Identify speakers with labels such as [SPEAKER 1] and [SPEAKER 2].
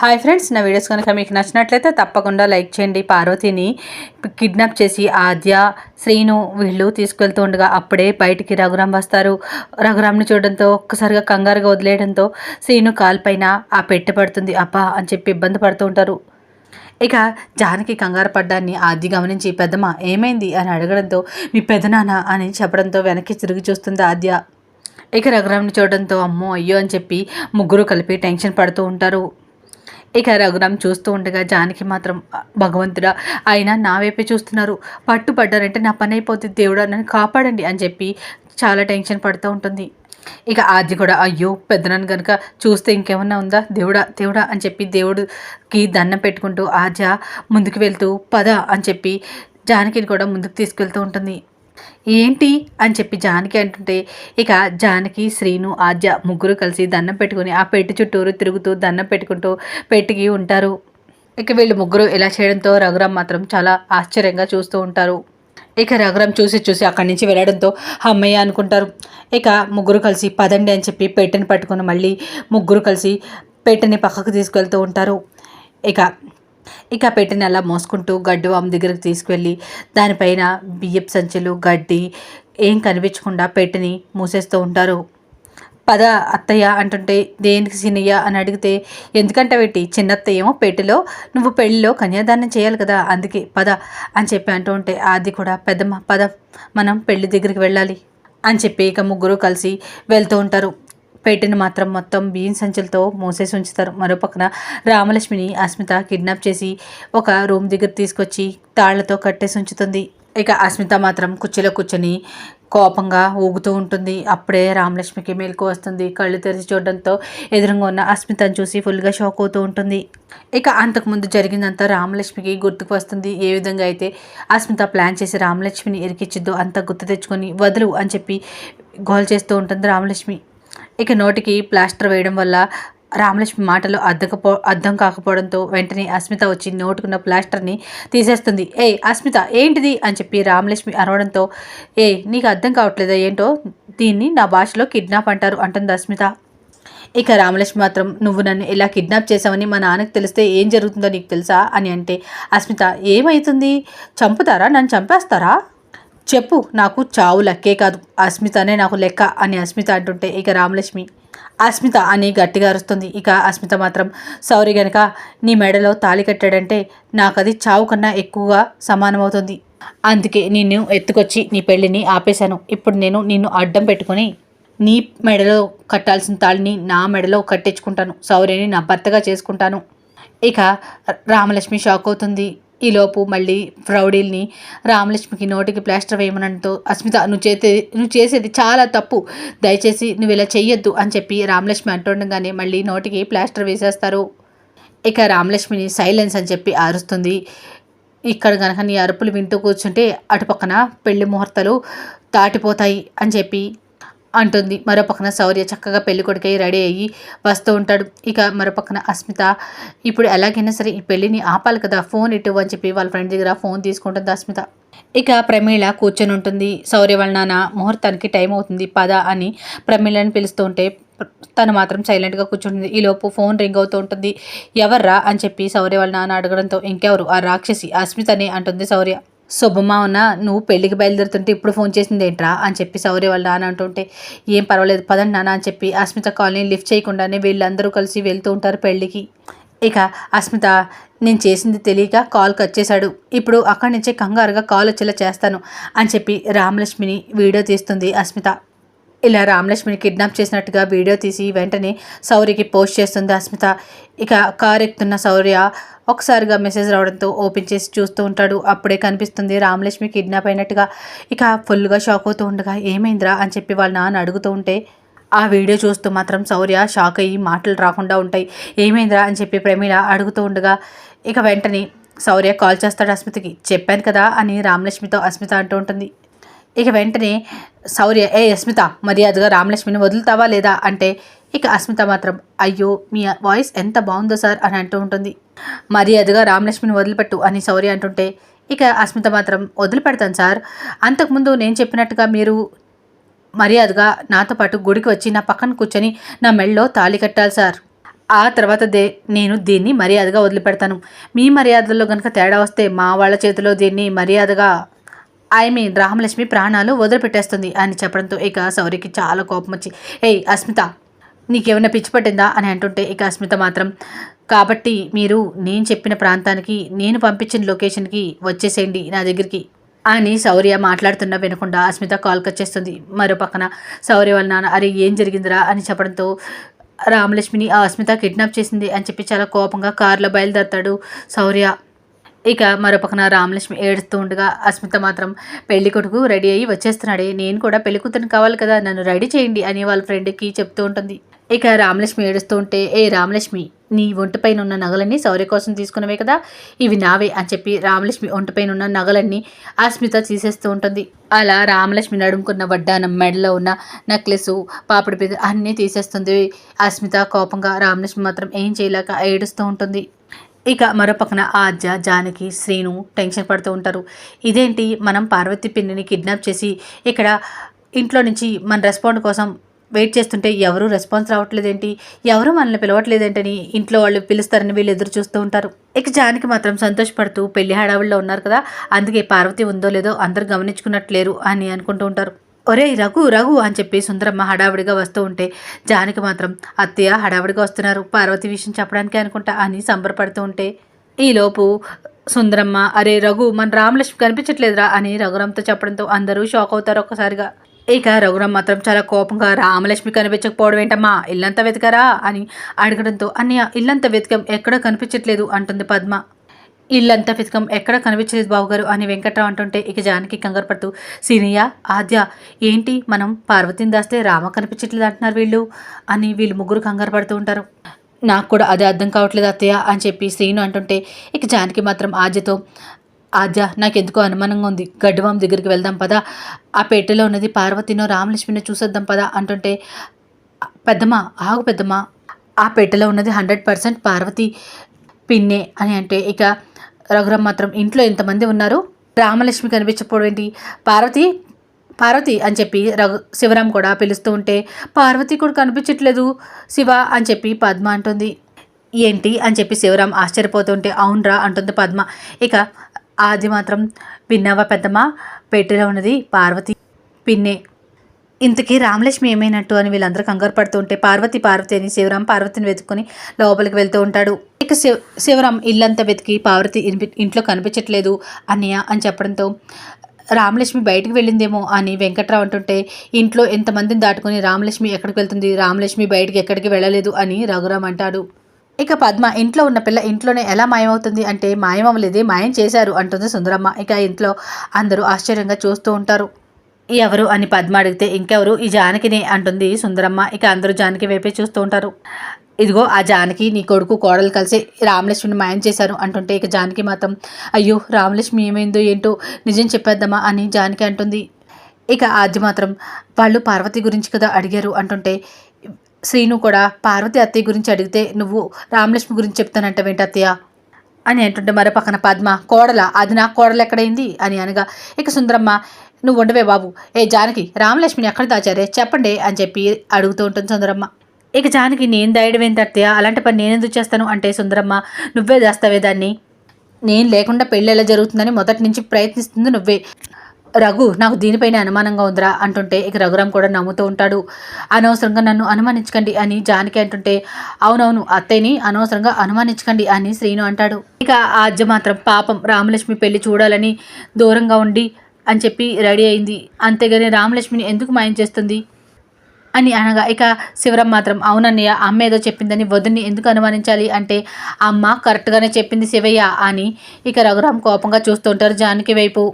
[SPEAKER 1] Hi friends నా videos కనుక మీకు నచ్చినట్లయితే తప్పకుండా లైక్ చేయండి. పార్వతిని కిడ్నాప్ చేసి ఆద్య శ్రీను వీళ్ళు తీసుకెళ్తూ ఉండగా అప్పుడే బయటికి రఘురామ్ వస్తారు. రఘురామ్ని చూడడంతో ఒక్కసారిగా కంగారుగా వదిలేయడంతో శ్రీను కాల్పైన ఆ పెట్టె పడుతుంది అబ్బా అని చెప్పి ఇబ్బంది పడుతూ ఉంటారు. ఇక జానకి కంగారు పడ్డాన్ని ఆది గమనించి పెద్దమ్మ ఏమైంది? అని అడగడంతో మీ పెదనాన్న అని చెప్పడంతో వెనక్కి తిరిగి చూస్తుంది ఆద్య. ఇక రఘురామ్ని చూడడంతో అమ్మో అయ్యో అని చెప్పి ముగ్గురు కలిపి టెన్షన్ పడుతూ ఉంటారు. ఇక రఘురామ్ చూస్తూ ఉండగా జానకి మాత్రం భగవంతుడా ఆయన నా వైపే చూస్తున్నారు. పట్టుపడ్డారంటే నా పని అయిపోతుంది దేవుడా నన్ను కాపాడండి అని చెప్పి చాలా టెన్షన్ పడుతూ ఉంటుంది. ఇక ఆది కూడా అయ్యో పెద్దనని కనుక చూస్తే ఇంకేమన్నా ఉందా? దేవుడా దేవుడా అని చెప్పి దేవుడికి దండం పెట్టుకుంటూ ఆజ ముందుకు వెళ్తూ పద అని చెప్పి జానకిని కూడా ముందుకు తీసుకెళ్తూ ఉంటుంది. ఏంటి అని చెప్పి జానకి అంటుంటే ఇక జానకి శ్రీను ఆద్య ముగ్గురు కలిసి దండం పెట్టుకుని ఆ పెట్టి చుట్టూరు తిరుగుతూ దండం పెట్టుకుంటూ పెట్టికి ఉంటారు. ఇక వీళ్ళు ముగ్గురు ఇలా చేయడంతో రఘురామ్ మాత్రం చాలా ఆశ్చర్యంగా చూస్తూ ఉంటారు. ఇక రఘురామ్ చూసి చూసి అక్కడి నుంచి వెళ్ళడంతో అమ్మయ్య అనుకుంటారు. ఇక ముగ్గురు కలిసి పదండి అని చెప్పి పెట్టెని పట్టుకుని మళ్ళీ ముగ్గురు కలిసి పెట్టెని పక్కకు తీసుకెళ్తూ ఉంటారు. ఇక ఇక పెట్టిన అలా మోసుకుంటూ గడ్డి వామ్ దగ్గరకు తీసుకువెళ్ళి దానిపైన బియ్యపు సంచులు గడ్డి ఏం కనిపించకుండా పెట్టిని మూసేస్తూ ఉంటారు. పద అత్తయ్య అంటుంటే దేనికి సినయ్య? అని అడిగితే ఎందుకంటే పెట్టి చిన్నత్త ఏమో పెట్టిలో నువ్వు పెళ్ళిలో కన్యాదానం చేయాలి కదా అందుకే పద అని చెప్పి అంటూ ఉంటే అది కూడా పెద్దమ్మ పద మనం పెళ్ళి దగ్గరికి వెళ్ళాలి అని చెప్పి ఇక ముగ్గురు కలిసి వెళ్తూ ఉంటారు. పెట్టిన మాత్రం మొత్తం బియ్యం సంచులతో మూసేసి ఉంచుతారు. మరో పక్కన రామలక్ష్మిని అస్మిత కిడ్నాప్ చేసి ఒక రూమ్ దగ్గర తీసుకొచ్చి తాళ్ళతో కట్టేసి ఉంచుతుంది. ఇక అస్మిత మాత్రం కుర్చీలో కూర్చొని కోపంగా ఊగుతూ ఉంటుంది. అప్పుడే రామలక్ష్మికి మేలుకు వస్తుంది. కళ్ళు తెరిచి చూడడంతో ఎదురుగా ఉన్న అస్మితను చూసి ఫుల్గా షాక్ అవుతూ ఉంటుంది. ఇక అంతకుముందు జరిగిందంతా రామలక్ష్మికి గుర్తుకు వస్తుంది. ఏ విధంగా అయితే అస్మిత ప్లాన్ చేసి రామలక్ష్మిని ఇరికిచ్చిద్దో అంతా గుర్తు తెచ్చుకొని వదులు అని చెప్పి గోల్ చేస్తూ ఉంటుంది రామలక్ష్మి. ఇక నోటికి ప్లాస్టర్ వేయడం వల్ల రామలక్ష్మి మాటలు అద్దకపో అర్థం కాకపోవడంతో వెంటనే అస్మిత వచ్చి నోటుకున్న ప్లాస్టర్ని తీసేస్తుంది. ఏ అస్మిత ఏంటిది? అని చెప్పి రామలక్ష్మి అరవడంతో ఏ నీకు అర్థం కావట్లేదా ఏంటో? దీన్ని నా భాషలో కిడ్నాప్ అంటారు అంటుంది అస్మిత. ఇక రామలక్ష్మి మాత్రం నువ్వు నన్ను ఇలా కిడ్నాప్ చేసావని మా నాన్నకు తెలిస్తే ఏం జరుగుతుందో నీకు తెలుసా? అని అంటే అస్మిత ఏమవుతుంది చంపుతారా? నన్ను చంపేస్తారా? చెప్పు నాకు చావు లెక్కే కాదు. అస్మితనే నాకు లెక్క అని అస్మిత అంటుంటే ఇక రామలక్ష్మి అస్మిత అని గట్టిగా అరుస్తుంది. ఇక అస్మిత మాత్రం సౌరి గనక నీ మెడలో తాళి కట్టాడంటే నాకు అది చావు కన్నా ఎక్కువగా సమానమవుతుంది. అందుకే నిన్ను ఎత్తుకొచ్చి నీ పెళ్ళిని ఆపేశాను. ఇప్పుడు నేను నిన్ను అడ్డం పెట్టుకొని నీ మెడలో కట్టాల్సిన తాళిని నా మెడలో కట్టించుకుంటాను. సౌర్యని నా భర్తగా చేసుకుంటాను. ఇక రామలక్ష్మి షాక్ అవుతుంది. ఈలోపు మళ్ళీ ప్రౌడీల్ని రామలక్ష్మికి నోటికి ప్లాస్టర్ వేయమనంతో అస్మిత నువ్వు చేతే నువ్వు చేసేది చాలా తప్పు. దయచేసి నువ్వు ఇలా చెయ్యొద్దు అని చెప్పి రామలక్ష్మి అంటుండగానే మళ్ళీ నోటికి ప్లాస్టర్ వేసేస్తారు. ఇక రామలక్ష్మిని సైలెన్స్ అని చెప్పి ఆరుస్తుంది. ఇక్కడ కనుక నీ అరుపులు వింటూ కూర్చుంటే అటుపక్కన పెళ్ళి ముహూర్తాలు దాటిపోతాయి అని చెప్పి అంటుంది. మరో పక్కన శౌర్య చక్కగా పెళ్ళి కొడుకై రెడీ అయ్యి వస్తూ ఉంటాడు. ఇక మరో పక్కన అస్మిత ఇప్పుడు ఎలాగైనా సరే ఈ పెళ్ళిని ఆపాలి కదా ఫోన్ ఇటు అని చెప్పి వాళ్ళ ఫ్రెండ్ దగ్గర ఫోన్ తీసుకుంటుంది అస్మిత. ఇక ప్రమీళ కూర్చొని ఉంటుంది. శౌర్య వాళ్ళ నాన్న ముహూర్తానికి టైం అవుతుంది పద అని ప్రమీళని పిలుస్తూ ఉంటే తను మాత్రం సైలెంట్గా కూర్చుంటుంది. ఈలోపు ఫోన్ రింగ్ అవుతూ ఉంటుంది. ఎవర్రా? అని చెప్పి శౌర్య వాళ్ళ నాన్న అడగడంతో ఇంకెవరు? ఆ రాక్షసి అస్మితనే అంటుంది శౌర్య. శుభమా నువ్వు పెళ్ళికి బయలుదేరుతుంటే ఇప్పుడు ఫోన్ చేసింది ఏంట్రా? అని చెప్పి సౌర్య వాళ్ళ నాన్న అంటుంటే ఏం పర్వాలేదు పదండి నాన్న అని చెప్పి అస్మిత కాలనీ లిఫ్ట్ చేయకుండానే వీళ్ళందరూ కలిసి వెళ్తూ ఉంటారు పెళ్ళికి. ఇక అస్మిత నేను చేసింది తెలియక కాల్ కట్ చేశాడు. ఇప్పుడు అక్కడి నుంచే కంగారుగా కాల్ వచ్చేలా చేస్తాను అని చెప్పి రామలక్ష్మిని వీడియో తీస్తుంది అస్మిత. ఇలా రామలక్ష్మిని కిడ్నాప్ చేసినట్టుగా వీడియో తీసి వెంటనే సౌర్యకి పోస్ట్ చేస్తుంది అస్మిత. ఇక కార్ ఎక్కుతున్న శౌర్య ఒకసారిగా మెసేజ్ రావడంతో ఓపెన్ చేసి చూస్తూ ఉంటాడు. అప్పుడే కనిపిస్తుంది రామలక్ష్మి కిడ్నాప్ అయినట్టుగా. ఇక ఫుల్గా షాక్ అవుతూ ఉండగా ఏమైందిరా? అని చెప్పి వాళ్ళ నాన్న అడుగుతూ ఉంటే ఆ వీడియో చూస్తూ మాత్రం శౌర్య షాక్ అయ్యి మాటలు రాకుండా ఉంటాయి. ఏమైందిరా? అని చెప్పి ప్రమీల అడుగుతూ ఉండగా ఇక వెంటనే శౌర్య కాల్ చేస్తాడు అస్మితకి. చెప్పాను కదా అని రామలక్ష్మితో అస్మిత అంటూ ఉంటుంది. ఇక వెంటనే శౌర్య ఏ అస్మిత మర్యాదగా రామలక్ష్మిని వదులుతావా లేదా? అంటే ఇక అస్మిత మాత్రం అయ్యో మీ వాయిస్ ఎంత బాగుందో సార్ అని అంటూ ఉంటుంది. మర్యాదగా రామలక్ష్మిని వదిలిపెట్టు అని శౌర్య అంటుంటే ఇక అస్మిత మాత్రం వదిలిపెడతాను సార్. అంతకుముందు నేను చెప్పినట్టుగా మీరు మర్యాదగా నాతో పాటు గుడికి వచ్చి నా పక్కన కూర్చొని నా మెళ్ళలో తాళి కట్టాలి సార్. ఆ తర్వాత దే నేను దీన్ని మర్యాదగా వదిలిపెడతాను. మీ మర్యాదల్లో కనుక తేడా వస్తే మా వాళ్ళ చేతిలో దీన్ని మర్యాదగా ఐ మీన్ రామలక్ష్మి ప్రాణాలు వదిలిపెట్టేస్తుంది అని చెప్పడంతో ఇక సౌరికి చాలా కోపం వచ్చి ఏయ్ అస్మిత నీకేమైనా పిచ్చి పట్టిందా? అని అంటుంటే ఇక అస్మిత మాత్రం కాబట్టి మీరు నేను చెప్పిన ప్రాంతానికి నేను పంపించిన లొకేషన్కి వచ్చేసేయండి నా దగ్గరికి అని శౌర్య మాట్లాడుతున్నా వినకుండా అస్మిత కాల్ కచ్చేస్తుంది మరో పక్కన శౌర్య వాళ్ళ నాన్న అరే ఏం జరిగిందిరా? అని చెప్పడంతో రామలక్ష్మిని ఆ అస్మిత కిడ్నాప్ చేసింది అని చెప్పి చాలా కోపంగా కారులో బయలుదేరతాడు శౌర్య ఇక మరోపక్కన రామలక్ష్మి ఏడుస్తూ ఉండగా అస్మిత మాత్రం పెళ్ళి కొడుకు రెడీ అయ్యి వచ్చేస్తున్నాడే నేను కూడా పెళ్ళి కూతురు కావాలి కదా నన్ను రెడీ చేయండి అని వాళ్ళ ఫ్రెండ్కి చెప్తూ ఉంటుంది. ఇక రామలక్ష్మి ఏడుస్తూ ఉంటే ఏ రామలక్ష్మి నీ ఒంటిపైన ఉన్న నగలన్నీ శౌర్య కోసం తీసుకున్నవే కదా ఇవి నావే అని చెప్పి రామలక్ష్మి ఒంటిపైన ఉన్న నగలన్నీ అస్మిత తీసేస్తూ ఉంటుంది. అలా రామలక్ష్మి నడుముకున్న వడ్డానం మెడలో ఉన్న నెక్లెస్ పాపిడి పెద్ద అన్నీ తీసేస్తుంది. అస్మిత కోపంగా రామలక్ష్మి మాత్రం ఏం చేయలేక ఏడుస్తూ ఉంటుంది. ఇక మరోపక్కన ఆద్య జానకి శ్రీను టెన్షన్ పడుతూ ఉంటారు. ఇదేంటి? మనం పార్వతి పిన్నిని కిడ్నాప్ చేసి ఇక్కడ ఇంట్లో నుంచి మన రెస్పాండ్ కోసం వెయిట్ చేస్తుంటే ఎవరు రెస్పాన్స్ రావట్లేదేంటి? ఎవరు మనల్ని పిలవట్లేదేంటని ఇంట్లో వాళ్ళు పిలుస్తారని వీళ్ళు ఎదురు చూస్తూ ఉంటారు. ఇక జానికి మాత్రం సంతోషపడుతూ పెళ్ళి హడావుల్లో ఉన్నారు కదా అందుకే పార్వతి ఉందో లేదో అందరు గమనించుకున్నట్లేరు అని అనుకుంటూ ఉంటారు. ఒరే రఘు రఘు అని చెప్పి సుందరమ్మ హడావిడిగా వస్తూ ఉంటే జానికి మాత్రం అత్తయ్య హడావిడిగా వస్తున్నారు పార్వతి విషయం చెప్పడానికి అనుకుంటా అని సంబరపడుతూ ఉంటే ఈలోపు సుందరమ్మ అరే రఘు మన రామలక్ష్మి కనిపించట్లేదురా అని రఘురామ్తో చెప్పడంతో అందరూ షాక్ అవుతారు ఒక్కసారిగా. ఇక రఘురామ్ మాత్రం చాలా కోపంగా రామలక్ష్మి కనిపించకపోవడం ఏంటమ్మా ఇల్లంతా వెతికారా అని అడగడంతో అన్నయ్య ఇల్లంతా వెతికాం ఎక్కడా కనిపించట్లేదు అంటుంది పద్మ. ఇల్లంతా వెతకం. ఎక్కడ కనిపించలేదు బావగారు అని వెంకట్రావు అంటుంటే ఇక జానకి కంగారు పడుతూ సీనియా ఆద్య ఏంటి మనం పార్వతిని దాస్తే రామ కనిపించట్లేదు అంటున్నారు వీళ్ళు అని వీళ్ళు ముగ్గురు కంగారు పడుతూ ఉంటారు. నాకు కూడా అదే అర్థం కావట్లేదు అత్తయ్య అని చెప్పి శ్రీను అంటుంటే ఇక జానకి మాత్రం ఆద్యతో ఆద్య నాకెందుకో అనుమానంగా ఉంది. గడ్డవాం దగ్గరికి వెళ్దాం పదా. ఆ పెట్టెలో ఉన్నది పార్వతినో రామలక్ష్మినో చూసేద్దాం పదా అంటుంటే పెద్దమ్మ ఆగు పెద్దమ్మ. ఆ పెట్టెలో ఉన్నది హండ్రెడ్ పర్సెంట్ పార్వతి పిన్నే అని అంటే ఇక రఘురామ్ మాత్రం ఇంట్లో ఎంతమంది ఉన్నారు. రామలక్ష్మి కనిపించకపోవడం ఏంటి? పార్వతి పార్వతి అని చెప్పి రఘు శివరాం కూడా పిలుస్తూ ఉంటే పార్వతి కూడా కనిపించట్లేదు. శివ అని చెప్పి పద్మ అంటుంది. ఏంటి? అని చెప్పి శివరాం ఆశ్చర్యపోతుంటే అవునరా అంటుంది పద్మ. ఇక ఆది మాత్రం విన్నావా పెద్దమ్మ? పెట్టిలో ఉన్నది పార్వతి. పిన్నే ఇంతకీ రామలక్ష్మి ఏమైనట్టు అని వీళ్ళందరూ కంగారు పడుతూ ఉంటే పార్వతి పార్వతి అని శివరాం పార్వతిని వెతుకుని లోపలికి వెళ్తూ ఉంటాడు. ఇక శివ శివరాం ఇల్లంతా వెతికి పార్వతి ఇంట్లో కనిపించట్లేదు. అన్నయ్య అని చెప్పడంతో రామలక్ష్మి బయటికి వెళ్ళిందేమో అని వెంకట్రావు అంటుంటే ఇంట్లో ఎంతమందిని దాటుకుని రామలక్ష్మి ఎక్కడికి వెళ్తుంది? రామలక్ష్మి బయటకి ఎక్కడికి వెళ్ళలేదు అని రఘురామ్ అంటాడు. ఇక పద్మ ఇంట్లో ఉన్న పిల్ల ఇంట్లోనే ఎలా మాయమవుతుంది అంటే మాయమవ్వలేదే మాయం చేశారు అంటుంది సుందరమ్మ. ఇక ఇంట్లో అందరూ ఆశ్చర్యంగా చూస్తూ ఉంటారు. ఎవరు అని పద్మ అడిగితే ఇంకెవరు? ఈ జానకిని అంటుంది సుందరమ్మ. ఇక అందరూ జానకి వైపే చూస్తూ ఉంటారు. ఇదిగో ఆ జానకి నీ కొడుకు కోడలు కలిసి రామలక్ష్మిని మాయం చేశారు అంటుంటే ఇక జానకి మాత్రం అయ్యో రామలక్ష్మి ఏమైందో ఏంటో నిజం చెప్పేద్దామా అని జానకి అంటుంది. ఇక ఆది మాత్రం వాళ్ళు పార్వతి గురించి కదా అడిగారు అంటుంటే శ్రీను కూడా పార్వతి అత్తయ్య గురించి అడిగితే నువ్వు రామలక్ష్మి గురించి చెప్తానంటావేంటి అత్తయ్య? అని అంటుంటే మరో పక్కన పద్మ కోడల? అది నా కోడలు ఎక్కడైంది? అని అనగా ఇక సుందరమ్మ నువ్వు ఉండవే బాబు. ఏ జానకి రామలక్ష్మిని ఎక్కడ దాచారే? చెప్పండి అని చెప్పి అడుగుతూ ఉంటుంది సుందరమ్మ. ఇక జానకి నేను దాయడం ఏంటి అత్తయ్య? అలాంటి పని నేనెందుకు చేస్తాను? అంటే సుందరమ్మ నువ్వే దాస్తావే దాన్ని. నేను లేకుండా పెళ్ళి ఎలా జరుగుతుందని మొదటి నుంచి ప్రయత్నిస్తుంది నువ్వే. రఘు నాకు దీనిపైన అనుమానంగా ఉందిరా అంటుంటే ఇక రఘురామ్ కూడా నమ్ముతూ ఉంటాడు. అనవసరంగా నన్ను అనుమానించకండి అని జానకి అంటుంటే అవునవును అత్తయ్యని అనవసరంగా అనుమానించకండి అని శ్రీను అంటాడు. ఇక ఆద్య మాత్రం పాపం రామలక్ష్మి పెళ్ళి చూడాలని దూరంగా ఉండి అని చెప్పి రెడీ అయింది. అంతేగాని రామలక్ష్మిని ఎందుకు మాయం చేస్తుంది? అని అనగా ఇక శివరం మాత్రం అవునన్నయ్య అమ్మ ఏదో చెప్పిందని వదిని ఎందుకు అనుమానించాలి? అంటే అమ్మ కరెక్ట్గానే చెప్పింది శివయ్య అని ఇక రఘురామ్ కోపంగా చూస్తుంటారు జానకి వైపు.